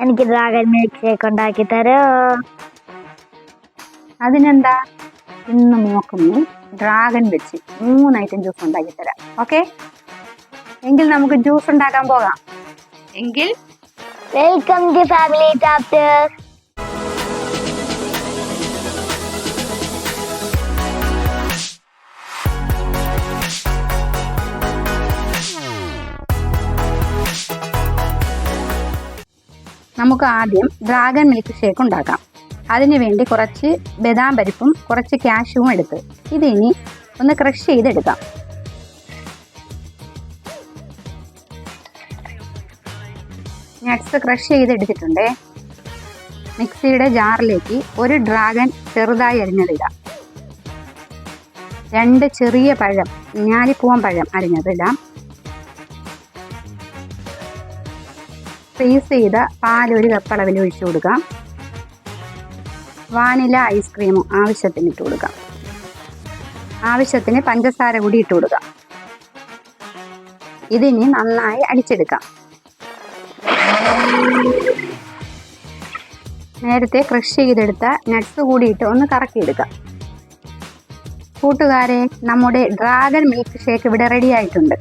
എനിക്ക് dragon milk shake ഉണ്ടാക്കി തരോ? അതിനെന്താ? ഇന്ന് നോക്കുന്നു. ഡ്രാഗൺ വെച്ച് മൂന്ന് ഐറ്റം ജ്യൂസ് ഉണ്ടാക്കി തരാം. ഓക്കെ എങ്കിൽ നമുക്ക് ജ്യൂസ് ഉണ്ടാക്കാൻ പോകാം. എങ്കിൽ വെൽക്കം ടു ഫാമിലി ചാപ്റ്റർ നമുക്ക് ആദ്യം ഡ്രാഗൺ മിൽക്ക് ഷേക്ക് ഉണ്ടാക്കാം. അതിനു വേണ്ടി കുറച്ച് ബദാം പരിപ്പും കുറച്ച് കാഷ്യൂവും എടുത്ത് ഇതിനി ഒന്ന് ക്രഷ് ചെയ്തെടുക്കാം. നട്ട്സ് ക്രഷ് ചെയ്തെടുത്തിട്ടുണ്ട്. മിക്സിയുടെ ജാറിലേക്ക് ഒരു ഡ്രാഗൺ ചെറുതായി അരിഞ്ഞതിടാം രണ്ട് ചെറിയ പഴം ഞാലിപ്പൂവൻ പഴം അരിഞ്ഞതിടാം. ഫ്രീസ് ചെയ്ത പാൽ ഒരു കപ്പ് അളവിൽ ഒഴിച്ചു കൊടുക്കാം. വാനില ഐസ്ക്രീമും ആവശ്യത്തിന് ഇട്ട് കൊടുക്കാം. ആവശ്യത്തിന് പഞ്ചസാര കൂടി ഇട്ട് കൊടുക്കാം. ഇതിനി നന്നായി അടിച്ചെടുക്കാം. നേരത്തെ ക്രഷ് ചെയ്തെടുത്ത നട്ട്സ് കൂടിയിട്ട് ഒന്ന് കറക്കിയെടുക്കാം. കൂട്ടുകാരെ നമ്മുടെ ഡ്രാഗൺ മിൽക്ക് ഷേക്ക് ഇവിടെ റെഡി ആയിട്ടുണ്ട്.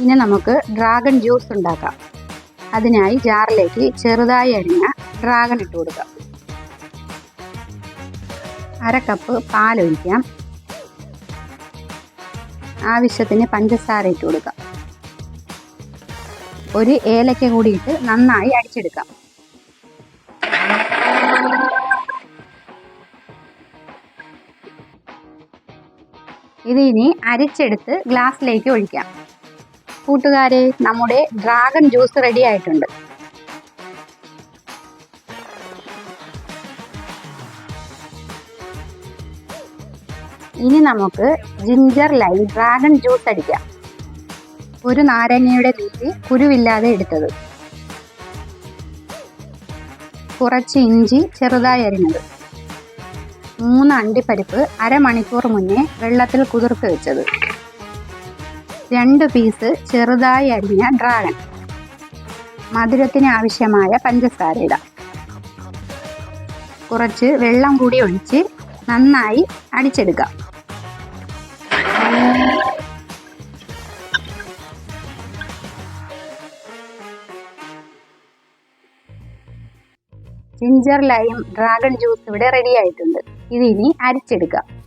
ഇനി നമുക്ക് ഡ്രാഗൺ ജ്യൂസ് ഉണ്ടാക്കാം. അതിനായി ജാറിലേക്ക് ചെറുതായി അരിഞ്ഞ ഡ്രാഗൺ ഇട്ട് കൊടുക്കാം. അര കപ്പ് പാലൊഴിക്കാം ആവശ്യത്തിന് പഞ്ചസാര ഇട്ട് കൊടുക്കാം. ഒരു ഏലക്ക കൂടി ഇട്ട് നന്നായി അടിച്ചെടുക്കാം. ഇത് ഇനി അരിച്ചെടുത്ത് ഗ്ലാസ്സിലേക്ക് ഒഴിക്കാം. കൂട്ടുകാരെ നമ്മുടെ ഡ്രാഗൺ ജ്യൂസ് റെഡി ആയിട്ടുണ്ട്. ഇനി നമുക്ക് ജിഞ്ചർ ലൈം ഡ്രാഗൺ ജ്യൂസ് അടിക്കാം. ഒരു നാരങ്ങയുടെ നീര് കുരുവില്ലാതെ എടുത്തത്. കുറച്ച് ഇഞ്ചി ചെറുതായി അരിഞ്ഞത്. മൂന്ന് അണ്ടിപ്പരിപ്പ് അരമണിക്കൂർ മുന്നേ വെള്ളത്തിൽ കുതിർത്ത് വെച്ചത്. രണ്ട് പീസ് ചെറുതായി അരിഞ്ഞ ഡ്രാഗൺ മധുരത്തിന് ആവശ്യമായ പഞ്ചസാര ഇടാം. കുറച്ച് വെള്ളം കൂടി ഒഴിച്ച് നന്നായി അടിച്ചെടുക്കാം. ജിഞ്ചർ ലൈം ഡ്രാഗൺ ജ്യൂസ് ഇവിടെ റെഡി ആയിട്ടുണ്ട്. ഇതിനി അരിച്ചെടുക്കാം.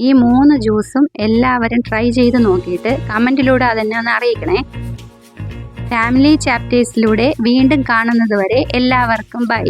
ഈ മൂന്ന് ജ്യൂസും എല്ലാവരും ട്രൈ ചെയ്ത് നോക്കിയിട്ട് കമന്റിലൂടെ അതെന്നെ ഒന്ന് അറിയിക്കണേ. ഫാമിലി ചാപ്റ്റേഴ്സിലൂടെ വീണ്ടും കാണുന്നത് വരെ എല്ലാവർക്കും ബൈ